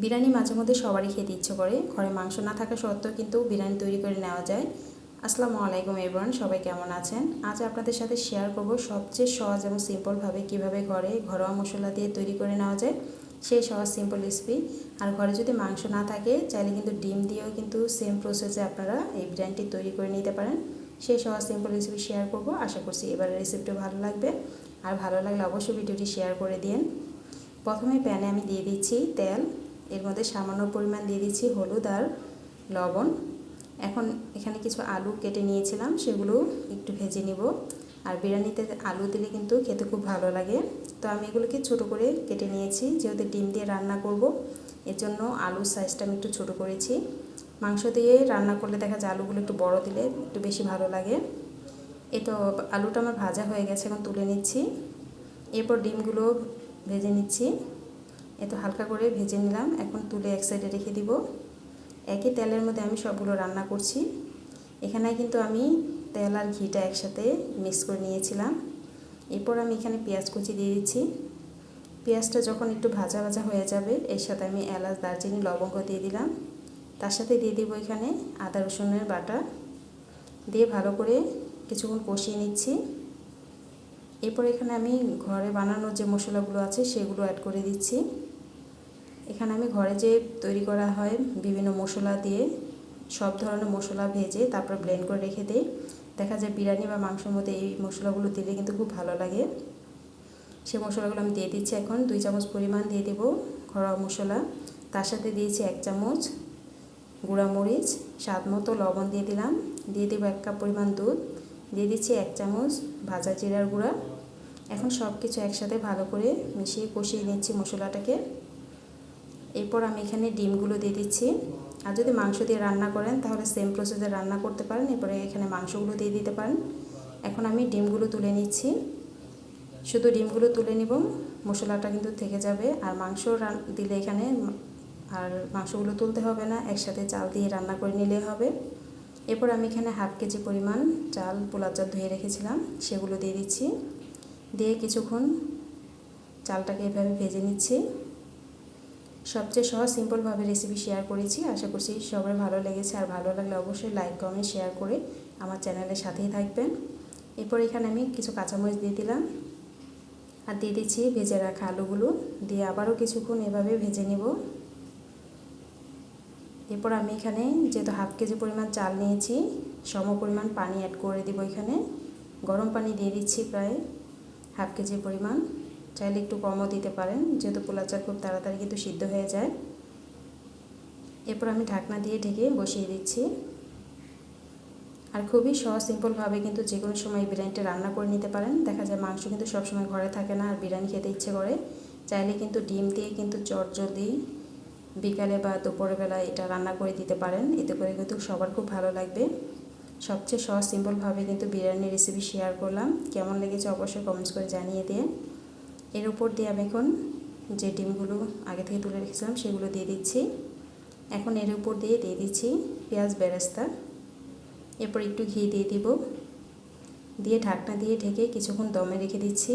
বিরিয়ানি মাঝে মধ্যে সবারই খেতে ইচ্ছে করে। ঘরে মাংস না থাকা সত্ত্বেও কিন্তু বিরিয়ানি তৈরি করে নেওয়া যায়। আসসালামু আলাইকুম এভরান সবাই কেমন আছেন? আজ আপনাদের সাথে শেয়ার করব সবচেয়ে সহজ এবং সিম্পলভাবে কীভাবে ঘরে ঘরোয়া মশলা দিয়ে তৈরি করে নেওয়া যায়, সেই সহজ সিম্পল রেসিপি আর ঘরে যদি মাংস না থাকে, চাইলে কিন্তু ডিম দিয়েও কিন্তু সেম প্রসেসে আপনারা এই বিরিয়ানিটি তৈরি করে নিতে পারেন। সেই সহজ সিম্পল রেসিপি শেয়ার করব। আশা করছি এবারের রেসিপিটা ভালো লাগবে। আর ভালো লাগলে অবশ্যই ভিডিওটি শেয়ার করে দিন। প্রথমে প্যানে আমি দিয়ে দিচ্ছি তেল। এর মধ্যে সামান্য পরিমাণ দিয়ে দিচ্ছি হলুদ আর লবণ। এখন এখানে কিছু আলু কেটে নিয়েছিলাম, সেগুলো একটু ভেজে নিব। আর বিরিয়ানিতে আলু দিলে কিন্তু খেতে খুব ভালো লাগে। তো আমি এগুলোকে ছোট করে কেটে নিয়েছি, যেহেতু ডিম দিয়ে রান্না করব, এর জন্য আলুর সাইজটা আমি একটু ছোট করেছি। মাংস দিয়ে রান্না করলে দেখা যায় আলুগুলো একটু বড় দিলে একটু বেশি ভালো লাগে। এ তো আলুটা আমার ভাজা হয়ে গেছে, এখন তুলে নিচ্ছি। এরপর ডিমগুলো ভেজে নিচ্ছি। এত হালকা করে ভেজে নিলাম। এখন তুলে এক সাইডে রেখে দিব। একই তেলের মধ্যে আমি সবগুলো রান্না করছি। এখানে কিন্তু আমি তেল আর ঘিটা একসাথে মিক্স করে নিয়েছিলাম। এরপর আমি এখানে পেঁয়াজ কুচি দিয়ে দিচ্ছি। পেঁয়াজটা যখন একটু ভাজা ভাজা হয়ে যাবে, এর সাথে আমি এলাচ, দারচিনি, লবঙ্গ দিয়ে দিলাম। তার সাথে দিয়ে দিব এখানে আদা, রসুনের বাটা। দিয়ে ভালো করে কিছুক্ষণ কষিয়ে নিচ্ছি। এরপর এখানে আমি ঘরে বানানোর যে মশলাগুলো আছে, সেগুলো অ্যাড করে দিচ্ছি। এখানে আমি ঘরে যে তৈরি করা হয় বিভিন্ন মশলা দিয়ে, সব ধরনের মশলা ভেজে তারপর ব্লেন্ড করে রেখে দিই। দেখা যায় বিরিয়ানি বা মাংসের মধ্যে এই মশলাগুলো দিলে কিন্তু খুব ভালো লাগে। সে মশলাগুলো আমি দিয়ে দিচ্ছি এখন, দুই চামচ পরিমাণ দিয়ে দেবো ঘরোয়া মশলা। তার সাথে দিয়েছি এক চামচ গুঁড়ামরিচ, স্বাদ মতো লবণ দিয়ে দিলাম। দিয়ে দেবো এক কাপ পরিমাণ দুধ। দিয়ে দিচ্ছি এক চামচ ভাজা জিরার গুঁড়া। এখন সব কিছু একসাথে ভালো করে মিশিয়ে কষিয়ে নিচ্ছি মশলাটাকে। এরপর আমি এখানে ডিমগুলো দিয়ে দিচ্ছি। আর যদি মাংস দিয়ে রান্না করেন, তাহলে সেম প্রসেসে রান্না করতে পারেন। এরপরে এখানে মাংসগুলো দিয়ে দিতে পারেন। এখন আমি ডিমগুলো তুলে নিচ্ছি। শুধু ডিমগুলো তুলে নিব, মশলাটা কিন্তু থেকে যাবে। আর মাংস দিলে এখানে আর মাংসগুলো তুলতে হবে না, একসাথে চাল দিয়ে রান্না করে নিলে হবে। এরপর আমি এখানে হাফ কেজি পরিমাণ চাল পোলার চাল ধুয়ে রেখেছিলাম, সেগুলো দিয়ে দিচ্ছি। দিয়ে কিছুক্ষণ চালটাকে এভাবে ভেজে নিচ্ছি। সবচেয়ে সহজ সিম্পলভাবে রেসিপি শেয়ার করেছি। আশা করছি সবার ভালো লেগেছে। আর ভালো লাগলে অবশ্যই লাইক কমেন্ট শেয়ার করে আমার চ্যানেলের সাথেই থাকবেন। এরপর এখানে আমি কিছু কাঁচামরিচ দিয়ে দিলাম। আর দিয়ে দিচ্ছি ভেজে রাখা আলুগুলো। দিয়ে আবারও কিছুক্ষণ এভাবে ভেজে নেব। এরপর আমি এখানে যেহেতু হাফ কেজি পরিমাণ চাল নিয়েছি, সম পরিমাণ পানি অ্যাড করে দিব এখানে। গরম পানি দিয়ে দিচ্ছি প্রায় হাফ কেজি পরিমাণ। চাইলে একটু কমও দিতে পারেন, যেহেতু পোলা খুব তাড়াতাড়ি কিন্তু সিদ্ধ হয়ে যায়। এরপর আমি ঢাকনা দিয়ে ঢেকে বসিয়ে দিচ্ছি। আর খুবই সহজ সিম্পলভাবে কিন্তু যে কোনো সময় বিরিয়ানিটা রান্না করে নিতে পারেন। দেখা যায় মাংস কিন্তু সবসময় ঘরে থাকে না আর বিরিয়ানি খেতে ইচ্ছে করে। চাইলে কিন্তু ডিম দিয়ে কিন্তু চট জলদি বিকালে বা দুপুরের বেলা এটা রান্না করে দিতে পারেন। এতে করে কিন্তু সবার খুব ভালো লাগবে। সবচেয়ে সহজ সিম্পলভাবে কিন্তু বিরিয়ানির রেসিপি শেয়ার করলাম। কেমন লেগেছে অবশ্যই কমেন্টস করে জানিয়ে দিয়ে এর উপর দিয়ে আমি এখন যে ডিমগুলো আগে থেকে তুলে রেখেছিলাম সেগুলো দিয়ে দিচ্ছি। এখন এর উপর দিয়ে দিয়ে দিচ্ছি পেঁয়াজ বেরেস্তা। এরপর একটু ঘি দিয়ে দিব। দিয়ে ঢাকনা দিয়ে ঢেকে কিছুক্ষণ দমে রেখে দিচ্ছি।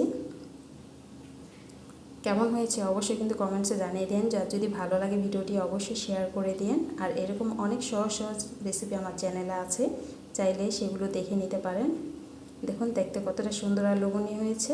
কেমন হয়েছে অবশ্যই কিন্তু কমেন্টসে জানিয়ে দেন। যার যদি ভালো লাগে ভিডিওটি অবশ্যই শেয়ার করে দিন। আর এরকম অনেক সহজ সহজ রেসিপি আমার চ্যানেলে আছে। চাইলে সেগুলো দেখে নিতে পারেন। দেখুন, দেখতে কতটা সুন্দর আর লোভনীয় হয়েছে।